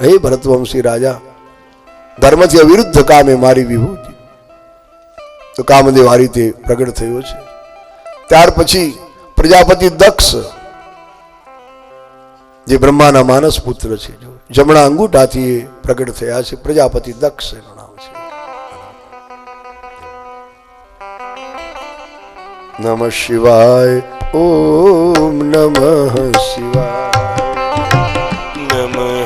હે ભરતવંશી રાજા, ધર્મથી અવિરુદ્ધ કામે મારી વિભૂતિ. તો કામદેવ આ રીતે પ્રગટ થયો છે. ત્યાર પછી પ્રજાપતિ દક્ષ, જે બ્રહ્માના માનસ પુત્ર છે, જમણા અંગૂઠાથી પ્રગટ થયા છે. પ્રજાપતિ દક્ષ એનું નામ છે. નમ શિવાય, ઓમ નમઃ શિવાય.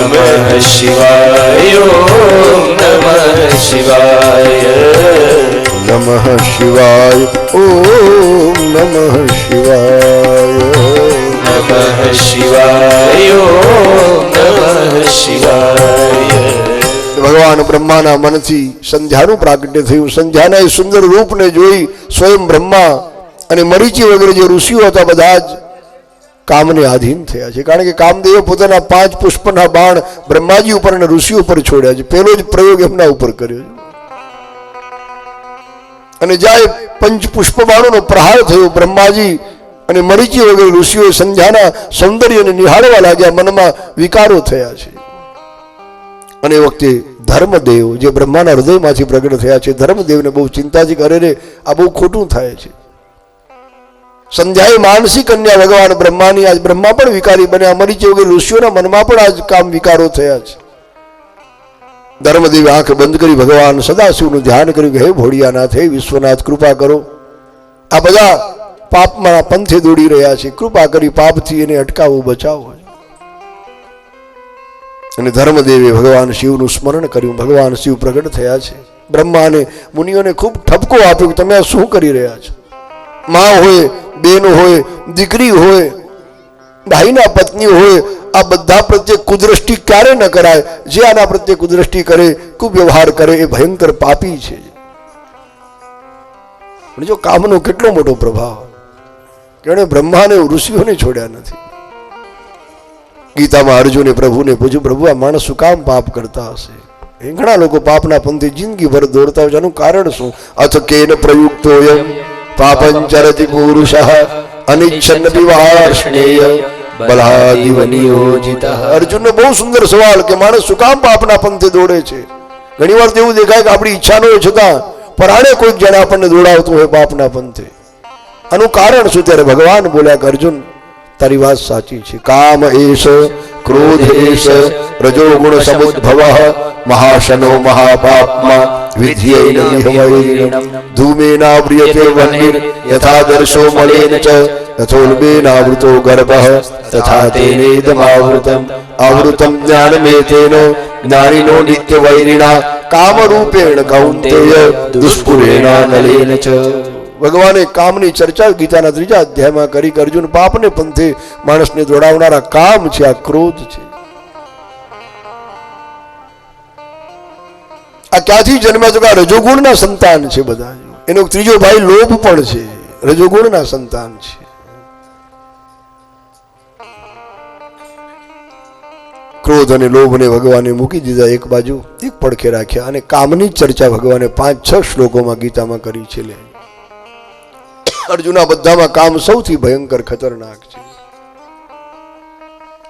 નમઃ શિવાય ઓમ નમઃ શિવાય નમઃ શિવાય ઓમ નમઃ શિવાય નમઃ શિવાય ઓમ નમઃ શિવાય ભગવાન બ્રહ્માના મનથી સંધ્યાનું પ્રાગટ્ય થયું સંધ્યાના એ સુંદર રૂપને જોઈ સ્વયં બ્રહ્મા અને મરીચી વગેરે જે ઋષિઓ હતા બધા જ કામને આધીન થયા છે. કારણ કે કામદેવે પોતાના પાંચ પુષ્પના બાણ બ્રહ્માજી ઉપર અને ઋષિ ઉપર છોડ્યા છે. પહેલો જ પ્રયોગ એમના ઉપર કર્યો છે. અને જ્યાં પંચ પુષ્પ બાણોનો પ્રહાર થયો, બ્રહ્માજી અને મરીચી વગેરે ઋષિઓ સંધ્યાના સૌંદર્યને નિહાળવા લાગ્યા, મનમાં વિકારો થયા છે. અને એ વખતે ધર્મદેવ, જે બ્રહ્માના હૃદયમાંથી પ્રગટ થયા છે, ધર્મદેવને બહુ ચિંતાથી કરે રે, આ બહુ ખોટું થાય છે. સંધ્યાએ માનસી કન્યા ભગવાન બ્રહ્માની આજ બ્રહ્મા પણ વિકારી બન્યા. મરીચે વગેરે ઋષિઓના મનમાં પણ આજ કામ વિકારો થયા છે. ધર્મદેવી આંખ બંધ કરી ભગવાન સદાશિવનું ધ્યાન કર્યું કે હે ભોળિયાનાથ, હે વિશ્વનાથ, કૃપા કરો. આ બધા પાપમાં પંથે દોડી રહ્યા છે. કૃપા કરી પાપથી એને અટકાવવું બચાવો. અને ધર્મદેવે ભગવાન શિવનું સ્મરણ કર્યું. ભગવાન શિવ પ્રગટ થયા છે. બ્રહ્માને મુનિઓને ખૂબ ઠપકો આપ્યો કે તમે શું કરી રહ્યા છો? મા હોય, બેન હોય, દીકરી હોય, ભાઈના પત્ની હોય, આ બધા પ્રત્યે કુદ્રષ્ટિ ક્યારે ન કરાય? જે આના પ્રત્યે કુદ્રષ્ટિ કરે, કુવ્યવહાર કરે, એ ભયંકર પાપી છે. જો કામનો કેટલો મોટો પ્રભાવ? કે બ્રહ્માને ઋષિઓને છોડ્યા નથી. ગીતામાં અર્જુને, પ્રભુને પૂછ્યું પ્રભુ, આ માણસ શું કામ પાપ કરતા હશે? ઘણા લોકો પાપના પંથે જિંદગીભર દોડતા હોય આનું કારણ શું? અથ કેન પ્રયુક્તોયમ. પાપંચરતિ પુરુષ અનિચ્છન વિવાર્ષ્ણેય અર્જુનનો બહુ સુંદર સવાલ કે, માણસ શું પાપના પંથે દોડે છે? ઘણી વાર એવું દેખાય કે આપણી ઈચ્છા ન હોય છતાં પરાણે કોઈક જણે આપણને દોડાવતું હોય પાપના પંથે. આનું કારણ શું? ત્યારે ભગવાન બોલ્યા કે, અર્જુન, તારી વાત સાચી છે. કામ એશ ક્રોધ એશ રજોગુણ સમુદ્ભવ, મહાશનો મહાપાપમાં ધૂમેનાવ્રિયતે વન્નિર યથા દર્શો ભગવાને કામની ચર્ચા ગીતાના ત્રીજા અધ્યાયમાં કરી અર્જુન પાપને પંથે માણસને દોડાવનારા કામ છે આ ક્રોધ છે આ ક્યાંથી જન્મ્યા તો કે આ રજોગુણના સંતાન છે બધા? એનો ત્રીજો ભાઈ લોભ પણ છે. રજોગુણના સંતાન છે. ક્રોધ અને લોભને ભગવાને મૂકી દીધા એક બાજુ, એક પડખે રાખ્યા અને કામની ચર્ચા ભગવાને પાંચ, છ શ્લોકોમાં ગીતામાં કરી છે લે. અર્જુના બધામાં કામ સૌથી ભયંકર, ખતરનાક છે.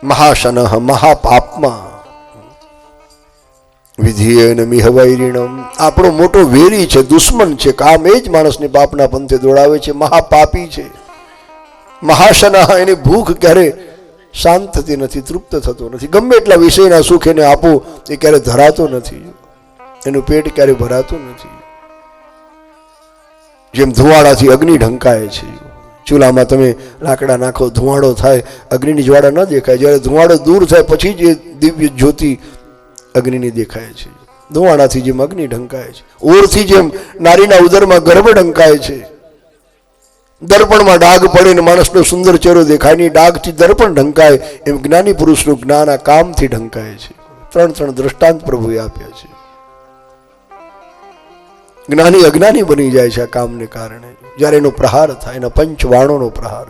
મહાશન, મહાપાપમાં. વિધિયેન મિહવૈરિણમ. આપણો મોટો વેરી છે, દુશ્મન છે, કામ એ જ માણસને પાપના પંથે દોડાવે છે, મહાપાપી છે. મહાશના એની ભૂખ ક્યારે શાંત થતી નથી, તૃપ્ત થતો નથી. ગમે એટલા વિષયના સુખ એને આપો, એ ક્યારે ધરાતો નથી. એનું પેટ ક્યારે ભરાતું નથી. જેમ ધુવાડાથી અગ્નિ ઢંકાય છે. ચૂલામાં તમે લાકડા નાખો, ધુવાડો થાય, અગ્નિની જ્વાળા ન દેખાય. જ્યારે ધુવાડો દૂર થાય, પછી જ દિવ્ય જ્યોતિ અગ્નિની દેખાય છે. ધોવાણાથી જેમ અગ્નિ ઢંકાય છે. ઓરથી જેમ નારીના ઉદરમાં ગર્ભ ઢંકાય છે. દર્પણમાં ડાઘ પડે ને માણસનો સુંદર ચહેરો દેખાયની ડાઘથી દર્પણ ઢંકાય એમ જ્ઞાની પુરુષનું જ્ઞાન આ કામથી ઢંકાય છે. ત્રણ ત્રણ દ્રષ્ટાંત પ્રભુએ આપ્યા છે. જ્ઞાની અજ્ઞાની બની જાય છે આ કામને કારણે. જ્યારે એનો પ્રહાર થાય, એના પંચવાણોનો પ્રહાર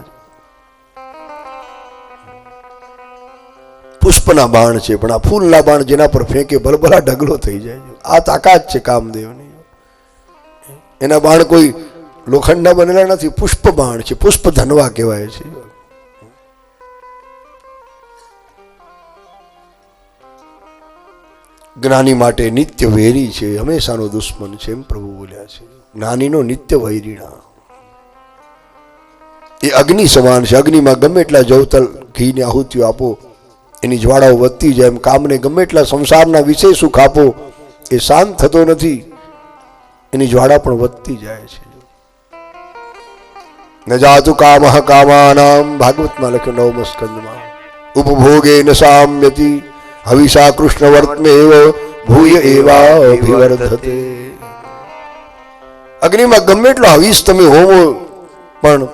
પુષ્પના બાણ છે, પણ આ ફૂલના બાણ જેના પર ફેંકે ભલભલા ઢગલો થઈ જાય આ તાકાત છે કામદેવની. એના બાણ કોઈ લોખંડના બનેલા નથી, પુષ્પ બાણ છે, પુષ્પ ધનવા કહેવાય છે. જ્ઞાની માટે નિત્ય વેરી છે, હંમેશાનો દુશ્મન છે, એમ પ્રભુ બોલ્યા છે. જ્ઞાનીનો નિત્ય વૈરીણા. એ અગ્નિ સમાન છે, અગ્નિમાં ગમે એટલા જવતલ ઘીની આહુતિઓ આપો એની જ્વાળાઓ વધતી જાય, એમ કામને ગમે એટલા સંસારના વિષય સુખ આપો, એ શાંત થતો નથી. એની જ્વાળા પણ વધતી જાય છે. ન જાતુ કામ કામાનામ. ભાગવતમાં લખ્યું નવમ સ્કંદમાં. ઉપભોગે ન સામ્યતિ. હવિષા કૃષ્ણ વર્તમે એવ ભૂય એવા અભિવર્ધતે. અગ્નિમાં ગમે એટલો હવીશ તમે હોવો, પણ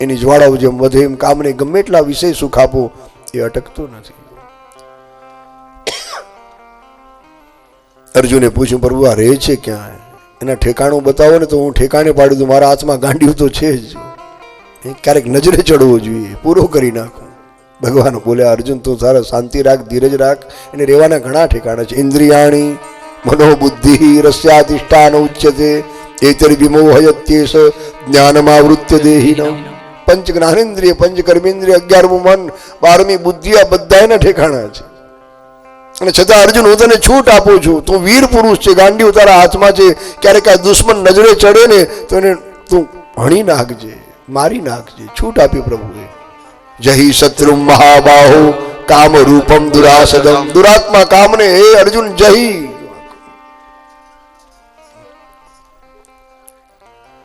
એની જ્વાળાઓ જેમ વધે, એમ કામને ગમે એટલા વિષય સુખ આપો, એ અટકતું નથી. અર્જુને પૂછ્યું, પ્રભુ, આ રહે છે ક્યાં? એના ઠેકાણું બતાવો ને તો હું ઠેકાણે પાડું તો મારા હાથમાં ગાંડિયું તો છે જ. ક્યારેક નજરે ચડવો જોઈએ. પૂરો કરી નાખું. ભગવાન બોલ્યા અર્જુન, તું સારા શાંતિ રાખ, ધીરજ રાખ. એને રહેવાના ઘણા ઠેકાણા છે. ઇન્દ્રિયાણી, મનોબુદ્ધિ, રસ્યાધિષ્ઠાન ઉચ્યતે એતર વિમોહયત્યેશ, જ્ઞાનમાવૃત્ય દેહીનમ. પંચ જ્ઞાનેન્દ્રિય પંચ કર્મેન્દ્રિય અગિયારમું મન, બારમી બુદ્ધિ, આ બધા એના ઠેકાણા છે. અને છતાં અર્જુન, હું તને છૂટ આપું છું. તું વીર પુરુષ છે ગાંડીઓ તારા હાથમાં છે. ક્યારેક આ દુશ્મન નજરે ચડે ને, તો એને તું હણી નાખજે, મારી નાખજે. છૂટ આપી પ્રભુએ. જહી શત્રુ મહાબાહુ, કામ રૂપમ દુરાસદમ. દુરાત્મા કામને હે અર્જુન જહી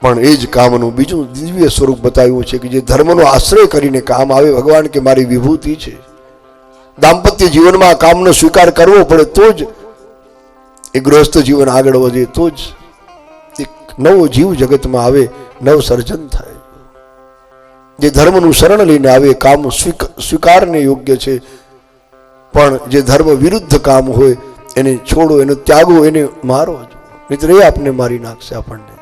પણ એ જ કામનું બીજું દિવ્ય સ્વરૂપ બતાવ્યું છે કે જે ધર્મનો આશ્રય કરીને કામ આવે. ભગવાન કે મારી વિભૂતિ છે. દાંપત્ય જીવનમાં આ કામનો સ્વીકાર કરવો પડે તો જ એ ગૃહસ્થ જીવન આગળ વધે તો જ એક નવો જીવ જગતમાં આવે, નવ સર્જન થાય. જે ધર્મનું શરણ લઈને આવે કામ સ્વીક- સ્વીકારને યોગ્ય છે. પણ જે ધર્મ વિરુદ્ધ કામ હોય, એને છોડો, એને ત્યાગો, એને મારો મિત્ર, એ આપને મારી નાખશે આપણને.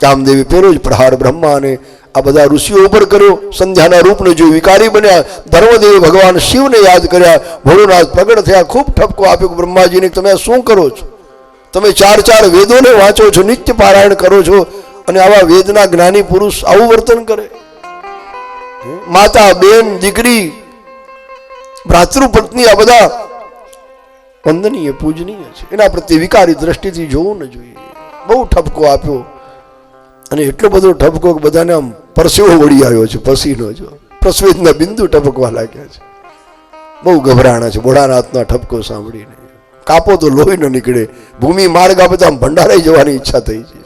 કામદેવી પહેલો જ પ્રહાર બ્રહ્મા અને આ બધા ઋષિઓ ઉપર કર્યો. સંધ્યાના રૂપને જોઈ વિકારી બન્યા, ધર્મદેવ ભગવાન શિવને યાદ કર્યા. ભોળોનાથ પ્રગટ થયા, ખૂબ ઠપકો આપ્યો બ્રહ્માજીને, તમે શું કરો છો? તમે ચાર ચાર વેદોને વાંચો છો, નિત્ય પારાયણ કરો છો અને આવા વેદના જ્ઞાની પુરુષ આવું વર્તન કરે. માતા, બેન, દીકરી ભ્રાતૃ પત્ની આ બધા વંદનીય, પૂજનીય છે. એના પ્રત્યે વિકારી દ્રષ્ટિથી જોવું ન જોઈએ. બહુ ઠપકો આપ્યો. અને એટલો બધો ઠપકો કે બધાને આમ પરસેવો વળી આવ્યો છે, પસીનો જો પ્રસ્વેદના બિંદુ ટપકવા લાગ્યા છે. બહુ ગભરાણા છે, ભોળાનાથના ઠપકો સાંભળીને. કાપો તો લોહી ન નીકળે, ભૂમિ માર્ગ આપે તો આમ ભંડારાઈ જવાની ઈચ્છા થઈ છે.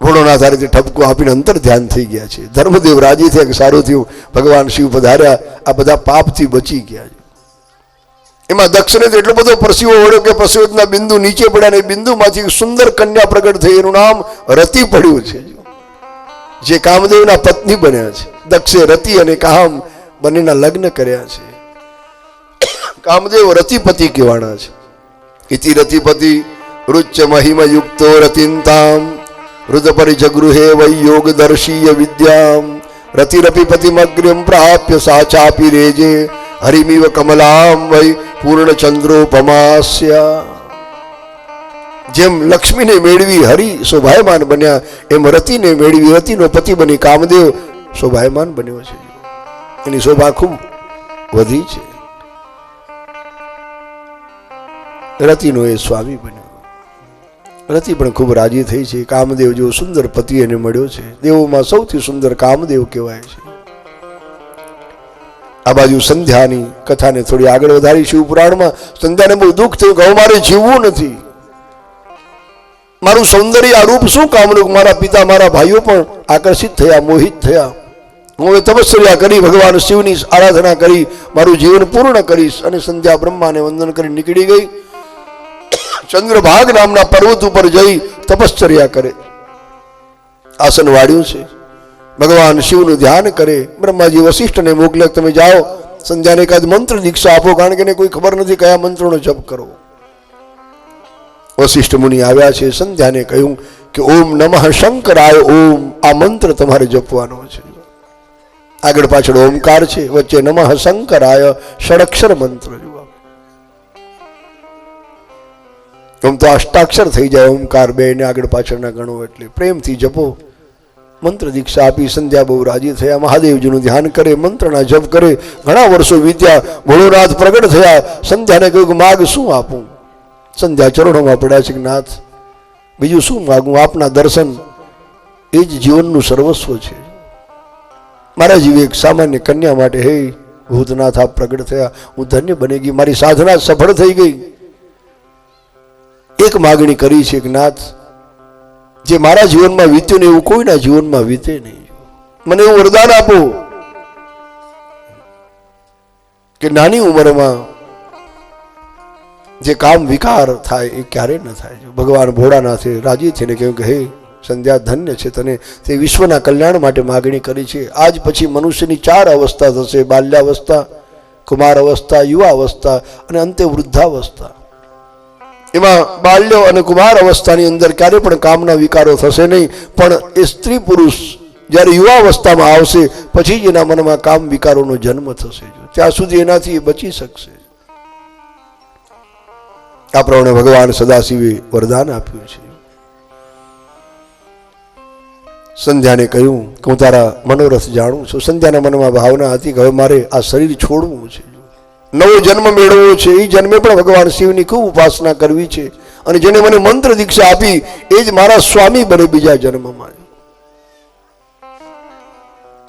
ભોળોનાથ આ રીતે ઠપકો આપીને અંતર ધ્યાન થઈ ગયા છે. ધર્મદેવ રાજી થયા કે સારું થયું, ભગવાન શિવ પધાર્યા, આ બધા પાપથી બચી ગયા છે. એમાં દક્ષિણે તો એટલો બધો પરસીવો વળ્યો કે પરસેવતના બિંદુ નીચે પડ્યા ને બિંદુમાંથી સુંદર કન્યા પ્રગટ થઈ, એનું નામ રતિ પડ્યું છે. જે કામદેવના પત્ની બન્યા છે. દક્ષે રતિ અને કામ બંનેના લગ્ન કર્યા છે. કામદેવ રતિપતિ કહેવાના છે. ઇતિ રતિપતિ રુચ્ચ મહિમ યુક્તો રતિંતામ હૃદપરિ જગૃહે વૈ યોગ દર્શીય વિદ્યામ. રતિરપિપતિમગ્ર્યમ પ્રાપ્ય સાચાપી રેજે, હરિમિવ કમલામ વૈ પૂર્ણચંદ્રોપમાસ્ય. જેમ લક્ષ્મીને મેળવી હરિ શોભાયમાન બન્યા, એમ રતિને મેળવી રતિનો પતિ બની કામદેવ શોભાયમાન બન્યો છે. એની શોભા ખૂબ વધી છે. રતિનો એ સ્વામી બન્યો. રતિ પણ ખૂબ રાજી થઈ છે. કામદેવ જેવો સુંદર પતિ એને મળ્યો છે. દેવોમાં સૌથી સુંદર કામદેવ કહેવાય છે. આ બાજુ સંધ્યાની કથાને થોડી આગળ વધારી શિવપુરાણમાં સંધ્યાને બહુ દુઃખ થયું કે મારે જીવવું નથી. મારું સૌંદર્ય આ રૂપ શું કામનું મારા પિતા, મારા ભાઈઓ પણ આકર્ષિત થયા, મોહિત થયા. હું તપસ્યા કરી ભગવાન શિવની આરાધના કરી, મારું જીવન પૂર્ણ કરીશ અને સંધ્યા બ્રહ્માને વંદન કરી નીકળી ગઈ. ચંદ્રભાગ નામના પર્વત ઉપર જઈ તપશ્ચર્યા કરે. આસન વાળ્યું છે. ભગવાન શિવનું ધ્યાન કરે. બ્રહ્માજી વશિષ્ઠને મોકલે, તમે જાઓ. સંધ્યાને એકાદ મંત્ર દીક્ષા આપો, કારણ કે એને કોઈ ખબર નથી કયા મંત્રનો જપ કરવો. વશિષ્ઠ મુનિ આવ્યા છે, સંધ્યાને કહ્યું કે, ઓમ નમઃ શંકરાય, ઓમ. આ મંત્ર તમારે જપવાનો છે. આગળ પાછળ ઓમકાર છે, વચ્ચે નમઃ શંકરાય, ષડક્ષર મંત્ર જુઓ. આમ તો અષ્ટાક્ષર થઈ જાય ઓમકાર બે ને આગળ પાછળના ગણો એટલે. પ્રેમથી જપો. મંત્ર દીક્ષા આપી સંધ્યા બહુ રાજી થયા. મહાદેવજીનું ધ્યાન કરે, મંત્રના જપ કરે. ઘણા વર્ષો વીત્યા ભોળોનાથ પ્રગટ થયા. સંધ્યાને કહ્યું કે, માગ શું આપું? સંધ્યા ચરણોમાં પડ્યા છે નાથ બીજું શું માગું? આપના દર્શન એ જ જીવનનું સર્વસ્વ છે. મારા જેવી એક સામાન્ય કન્યા માટે, હે ભૂતનાથ, આપ પ્રગટ થયા. હું ધન્ય બની ગઈ. મારી સાધના સફળ થઈ ગઈ. એક માગણી કરી છે એક નાથ જે મારા જીવનમાં વીત્યું ને એવું કોઈના જીવનમાં વીતે નહીં. મને એવું વરદાન આપો કે નાની ઉંમરમાં જે કામ વિકાર થાય એ ક્યારેય ન થાય. ભગવાન ભોળાનાથે રાજી થઈને કહ્યું કે, હે, સંધ્યા ધન્ય છે, તને તે વિશ્વના કલ્યાણ માટે માગણી કરી છે. આજ પછી મનુષ્યની ચાર અવસ્થા થશે, બાલ્યાવસ્થા કુમાર અવસ્થા યુવા અવસ્થા અને અંતે વૃદ્ધાવસ્થા. એમાં બાલ્ય અને કુમાર અવસ્થાની અંદર ક્યારે પણ કામના વિકારો થશે નહીં, પણ એ સ્ત્રી પુરુષ જ્યારે યુવા અવસ્થામાં આવશે, પછી જ એના મનમાં કામ વિકારોનો જન્મ થશે. ત્યાં સુધી એનાથી એ બચી શકશે. આ ભગવાન સદાશિવે વરદાન આપ્યું છે. સંધ્યાને કહ્યું કે હું તારા મનોરથ જાણું છું. સંધ્યાના મનમાં ભાવના હતી કે હવે મારે આ શરીર છોડવું છે. નવો જન્મ મેળવવો છે. એ જન્મે પણ ભગવાન શિવની ખૂબ ઉપાસના કરવી છે. અને જેને મને મંત્ર દીક્ષા આપી, એ જ મારા સ્વામી બને બીજા જન્મમાં.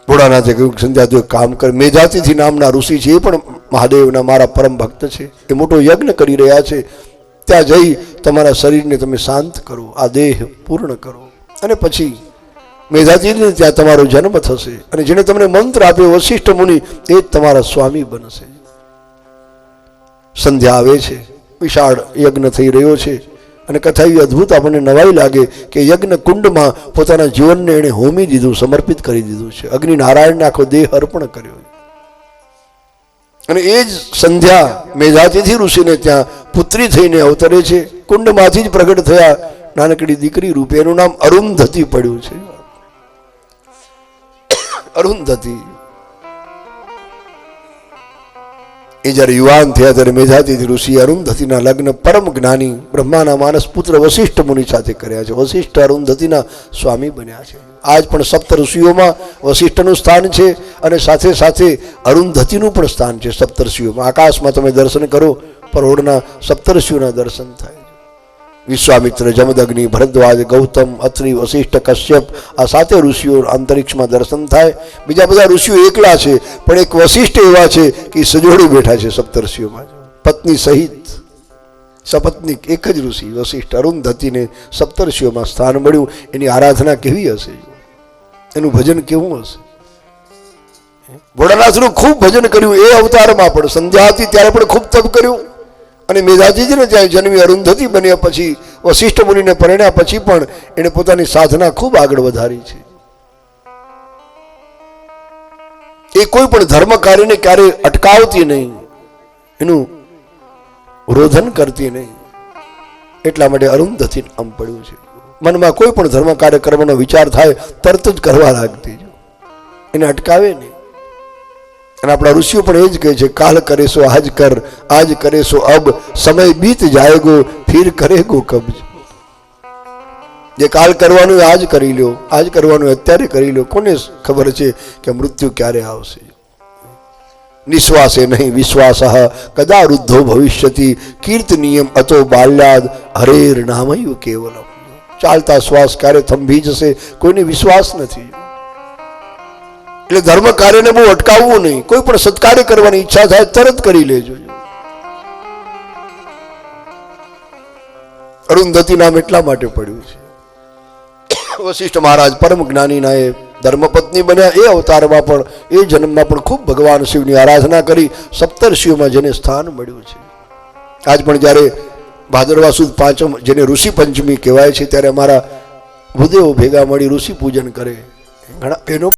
ભોળાનાથે કહ્યું સંધ્યા તું કામ કર. મેધાતિથિ નામના ઋષિ છે એ પણ મહાદેવના મારા પરમ ભક્ત છે. એ મોટો યજ્ઞ કરી રહ્યા છે. ત્યાં જઈ તમારા શરીરને તમે શાંત કરો, આ દેહ પૂર્ણ કરો. અને પછી મેધાજીને ત્યાં તમારો જન્મ થશે અને જેને તમને મંત્ર આપ્યો, વશિષ્ઠ મુનિ એ જ તમારા સ્વામી બનશે. સંધ્યા આવે છે, વિશાળ યજ્ઞ થઈ રહ્યો છે અને કથા એવી અદ્ભુત આપણને નવાઈ લાગે કે યજ્ઞ કુંડમાં પોતાના જીવનને એણે હોમી દીધું, સમર્પિત કરી દીધું છે. અગ્નિ નારાયણને આખો દેહ અર્પણ કર્યો. અને એ જ સંધ્યા મેધાતિથિ ઋષિને ત્યાં પુત્રી થઈને અવતરે છે. કુંડમાંથી જ પ્રગટ થયા નાનકડી દીકરી રૂપે. એનું નામ અરુંધતી પડ્યું છે. અરુંધતી. એ જ્યારે યુવાન થયા ત્યારે મેધાતિથિ ઋષિ અરુંધતીના લગ્ન પરમ જ્ઞાની બ્રહ્માના માનસ પુત્ર વશિષ્ઠ મુનિ સાથે કર્યા છે. વશિષ્ઠ અરુંધતીના સ્વામી બન્યા છે. આજ પણ સપ્ત ઋષિઓમાં વશિષ્ઠનું સ્થાન છે અને સાથે સાથે અરુંધતીનું પણ સ્થાન છે સપ્તર્ષિઓમાં આકાશમાં તમે દર્શન કરો પરોઢના સપ્તર્ષિઓના દર્શન થાય વિશ્વામિત્ર, જમદગ્નિ, ભરદ્વાજ, ગૌતમ, અત્રિ વશિષ્ઠ કશ્યપ, આ સાતે ઋષિઓ અંતરિક્ષમાં દર્શન થાય. બીજા બધા ઋષિઓ એકલા છે, પણ એક વશિષ્ઠ એવા છે કે સજોડી બેઠા છે સપ્તર્ષિઓમાં પત્ની સહિત, સપત્નિક એક જ ઋષિ વશિષ્ઠ અરુંધતીને સપ્તર્ષિઓમાં સ્થાન મળ્યું. એની આરાધના કેવી હશે? એનું ભજન કેવું હશે? ભોળાનાથનું ખૂબ ભજન કર્યું, એ અવતારમાં પણ. સંધ્યા હતી ત્યારે પણ ખૂબ તપ કર્યું. અને મેધાજીજીને ત્યાં જન્મી અરુંધતી બન્યા પછી, વશિષ્ઠ મુનિને પરણ્યા પછી પણ એણે પોતાની સાધના ખૂબ આગળ વધારી છે. એ કોઈ પણ ધર્મ કાર્યને ક્યારેય અટકાવતી નહીં. એનું રોધન કરતી નહીં. એટલા માટે અરુંધતી નામ પડ્યું છે. મનમાં કોઈ પણ ધર્મ કાર્ય કરવાનો વિચાર થાય, તરત જ કરવા લાગતી એને અટકાવે નહીં. અને આપણા ઋષિઓ પણ એ જ કહે છે, કાલ કરેશો, આજ કર, આજ કરે સો અબ, સમય બીત જાયગો, ફિર કરેગો કબ. જે કાલ કરવાનું આજ કરી લ્યો, આજ કરવાનું અત્યારે કરી લ્યો. કોને ખબર છે કે મૃત્યુ ક્યારે આવશે? નિશ્વાસે નહીં, વિશ્વાસ કદા વૃદ્ધો ભવિષ્યતિ, કીર્તનિયમ અતો બાલ્યાદ, હરેર નામયું કેવલમ. ચાલતા શ્વાસ ક્યારે થંભી જશે કોઈને વિશ્વાસ નથી. એટલે ધર્મ કાર્યને બહુ અટકાવવું નહીં. કોઈ પણ સત્કાર્ય કરવાની ઈચ્છા થાય તરત કરી લેજો. અરુંધતી નામ એટલા માટે પડ્યું છે. વશિષ્ઠ મહારાજ પરમ જ્ઞાનીના એ ધર્મપત્ની બન્યા એ અવતારમાં પણ, એ જન્મમાં પણ ખૂબ ભગવાન શિવની આરાધના કરી, સપ્તર્ષિઓમાં જેને સ્થાન મળ્યું છે. આજ પણ જ્યારે ભાદરવા સુદ પાંચમ, જેને ઋષિ પંચમી કહેવાય છે, ત્યારે અમારા ભૂદેવો ભેગા મળી ઋષિ પૂજન કરે. ઘણા એનો